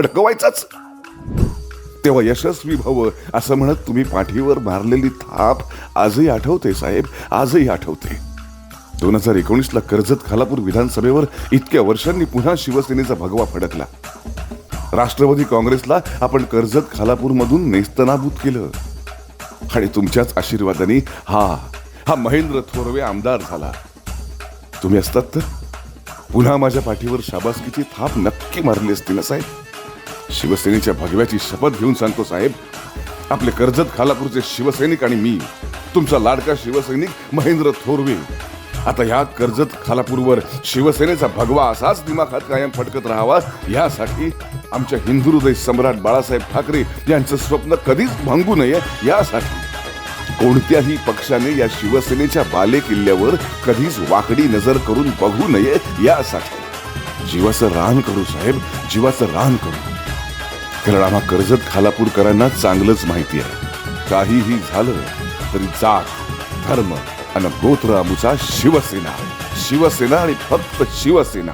अडकवायचाच तेव्हा यशस्वी भव असं म्हणत तुम्ही पाठीवर मारलेली थाप आजही आठवते साहेब. आजही आठवते. दोन हजार एकोणीसला कर्जत खालापूर विधानसभेवर इतक्या वर्षांनी पुन्हा शिवसेनेचा भगवा फडकला. राष्ट्रवादी काँग्रेसला आपण कर्जत खालापूर मधून नेस्तनाभूत केलं. आणि तुमच्याच आशीर्वादाने हा हा महेंद्र थोरवे आमदार झाला. तुम्ही असतात तर? पुन्हा माझ्या पाठीवर शाबासकीची थाप नक्की मारली असती ना साहेब? शिवसेनेच्या भगव्याची शपथ घेऊन सांगतो साहेब आपले कर्जत खालापूरचे शिवसैनिक आणि मी तुमचा लाडका शिवसैनिक महेंद्र थोरवे. आता ह्या कर्जत खालापूरवर शिवसेनेचा भगवा असाच दिमाखात कायम फटकत राहावा यासाठी आमच्या हिंदू हृदय सम्राट बाळासाहेब ठाकरे यांचं स्वप्न कधीच भांगू नये यासाठी कोणत्याही पक्षाने या शिवसेनेच्या बाले किल्ल्यावर कधीच वाकडी नजर करून बघू नये यासाठी. जीवाचं रान करू साहेब जीवाचं रान करू. कारण आम्हा कर्जत खालापूरकरांना चांगलंच माहिती आहे. काहीही झालं तरी जात धर्म आणि गोत्र आमचा शिवसेना. शिवसेना आणि फक्त शिवसेना.